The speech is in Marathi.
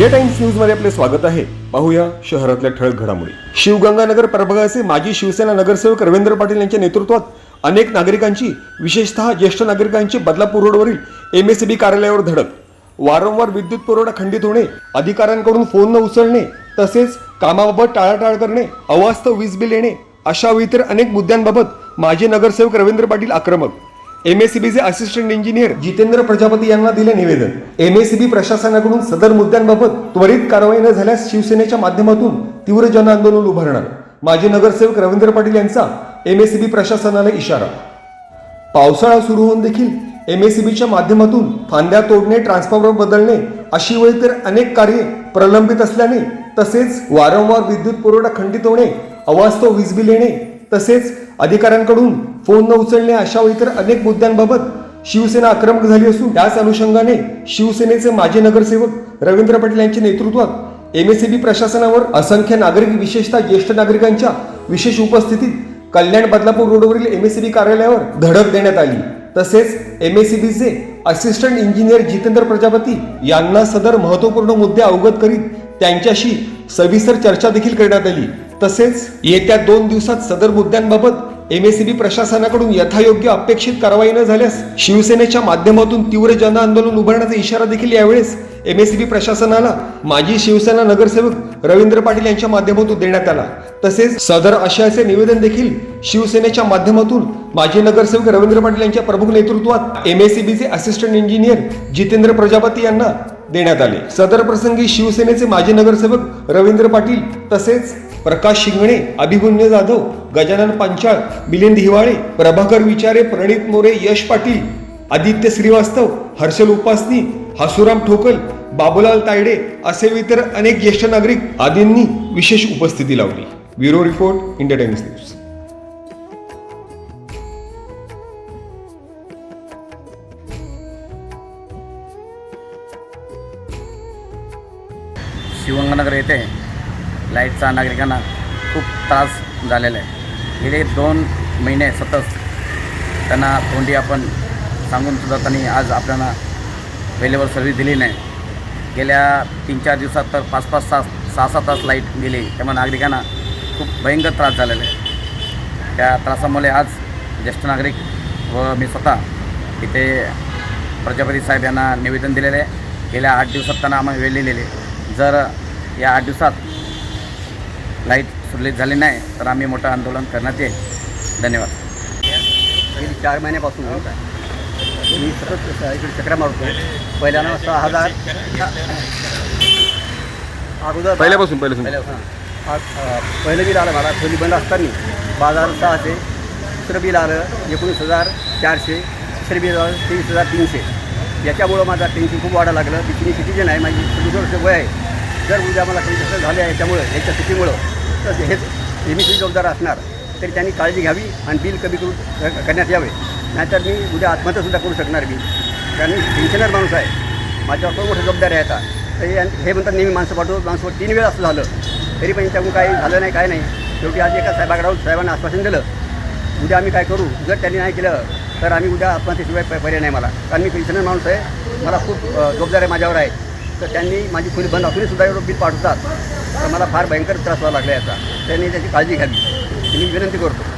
इंडिया टाइम्स न्यूजमध्ये आपले स्वागत आहे. पाहूया शहरातल्या ठळक घडामोडी. शिवगंगानगर प्रभागाचे माजी शिवसेना नगरसेवक रवींद्र पाटील यांच्या नेतृत्वात अनेक नागरिकांची विशेषतः ज्येष्ठ नागरिकांची बदलापूर रोडवरील एम एस बी कार्यालयावर धडक. वारंवार विद्युत पुरवठा खंडित होणे अधिकाऱ्यांकडून फोन न उचलणे तसेच कामाबाबत टाळाटाळ करणे अवास्तव वीज बिल येणे अशा इतर अनेक मुद्द्यांबाबत माजी नगरसेवक रवींद्र पाटील आक्रमक. एमएससीबीचे असिस्टंट इंजिनियर जितेंद्र प्रजापती यांना दिले निवेदन. एमएससीबी प्रशासनाकडून सदर मुद्द्यांबाबत त्वरित कारवाई न झाल्यास शिवसेनेच्या माध्यमातून तीव्र जनआंदोलन उभारणार. माजी नगरसेवक रवींद्र पाटील यांचा एमएससीबी प्रशासनाला इशारा. पावसाळा सुरू होऊन देखील एमएससीबीच्या माध्यमातून फांद्या तोडणे ट्रान्सफॉर्मर बदलणे अशी वेळी तर अनेक कार्ये प्रलंबित असल्याने तसेच वारंवार विद्युत पुरवठा खंडित होणे अवास्तव वीज बिल येणे तसेच अधिकाऱ्यांकडून फोन न उचलणे अशा इतर अनेक मुद्द्यांबाबत शिवसेना आक्रमक झाली असून त्याच अनुषंगाने शिवसेनेचे माजी नगरसेवक रवींद्र पाटील यांच्या नेतृत्वात एमएससीबी प्रशासनावर असंख्य नागरिक विशेषतः ज्येष्ठ नागरिकांच्या विशेष उपस्थितीत कल्याण बदलापूर रोडवरील एमएससीबी कार्यालयावर धडक देण्यात आली. तसेच एमएससीबीचे असिस्टंट इंजिनियर जितेंद्र प्रजापती यांना सदर महत्त्वपूर्ण मुद्दे अवगत करीत त्यांच्याशी सविस्तर चर्चा देखील करण्यात आली. तसेच येत्या दोन दिवसात सदर मुद्द्यांबाबत एमएससीबी प्रशासनाकडून यथायोग्य अपेक्षित कारवाई न झाल्यास शिवसेनेच्या माध्यमातून तीव्र जनआंदोलन उभारण्याचा इशारा देखील यावेळेस एमएससीबी प्रशासनाला माजी शिवसेना नगरसेवक रवींद्र पाटील यांच्या माध्यमातून देण्यात आला. तसेच सदर आशयाचे निवेदन देखील शिवसेनेच्या माध्यमातून माजी नगरसेवक रवींद्र पाटील यांच्या प्रमुख नेतृत्वात एमएससीबीचे असिस्टंट इंजिनियर जितेंद्र प्रजापती यांना देण्यात आले. सदर प्रसंगी शिवसेनेचे माजी नगरसेवक रवींद्र पाटील तसेच प्रकाश शिंगणे अभिमन्यू जाधव गजानन पांचाळ मिलिंद हिवाळे प्रभाकर विचारे प्रणित मोरे यश पाटील आदित्य श्रीवास्तव हर्षल उपासनी हसुराम ठोकल बाबूलाल तायडे असे इतर अनेक ज्येष्ठ नागरिक आदींनी विशेष उपस्थिती लावली. Bureau report India times news. शिवगंगानगर येथे लाईटचा नागरिकांना खूप त्रास झालेला आहे. गेले दोन महिने सतत त्यांना तोंडी आपण सांगून सुद्धा त्यांनी आज आपल्याला वेळेवर सर्व्हिस दिली नाही. गेल्या तीन चार दिवसात तर पाच पाच सहा सहा सहा तास लाइट गेली. त्यामुळे नागरिकांना खूप भयंकर त्रास झालेला आहे. त्या त्रासामुळे आज ज्येष्ठ नागरिक व मी स्वतः इथे प्रजापती साहेब यांना निवेदन दिलेले आहे. गेल्या आठ दिवसात त्यांना आम्हाला वेळ लिहिलेले जर या आठ दिवसात लाइट सुरळीत झाली नाही तर आम्ही मोठं आंदोलन करण्यात येईल. धन्यवाद. गेली चार महिन्यापासून. मी सतत इकडे चक्रा मारतो पहिल्यानं सहा हजार. अगोदर पहिल्यापासून हां. अ, पहिलं बिल आलं मला खोली बंद असताना. बाजार सहाशे दुसरं बिल आलं एकोणीस हजार चारशे तिसरं बिल आलं तेवीस हजार तीनशे. याच्यामुळं माझा टेन्शन खूप वाढायला लागलं. मी सिनियर सिटीजन आहे माझी सदुसष्ट वर्ष वय आहे. जर उद्या मला काही जसं झाले आहे त्यामुळं याच्या स्थितीमुळं तर हे नेहमीची जबाबदार असणार. तरी त्यांनी काळजी घ्यावी आणि बिल कमी करून करण्यात यावे. नाहीतर मी उद्या आत्महत्यासुद्धा करू शकणार मी. कारण पेन्शनर माणूस आहे. माझ्यावर खूप मोठ्या जबाबदारी आहे आता. तर हे हे म्हणतात नेहमी माणसं पाठवतो माणसं तीन वेळा असं झालं. तरी पण त्यामुळे काही झालं नाही काय नाही. शेवटी आज एका साहेबाकडे राहून साहेबांना आश्वासन दिलं. उद्या आम्ही काय करू? जर त्यांनी नाही केलं तर आम्ही उद्या आत्महत्येशिवाय प- पर्याय नाही मला. कारण मी पेन्शनर माणूस आहे. मला खूप अ, माझ्यावर आहे. तर त्यांनी माझी खोली बंद असूनही सुद्धा एवढं बिल पाठवतात. तर मला फार भयंकर त्रास व्हावा लागला याचा. त्यांनी त्याची काळजी घ्यावी. मी विनंती करतो.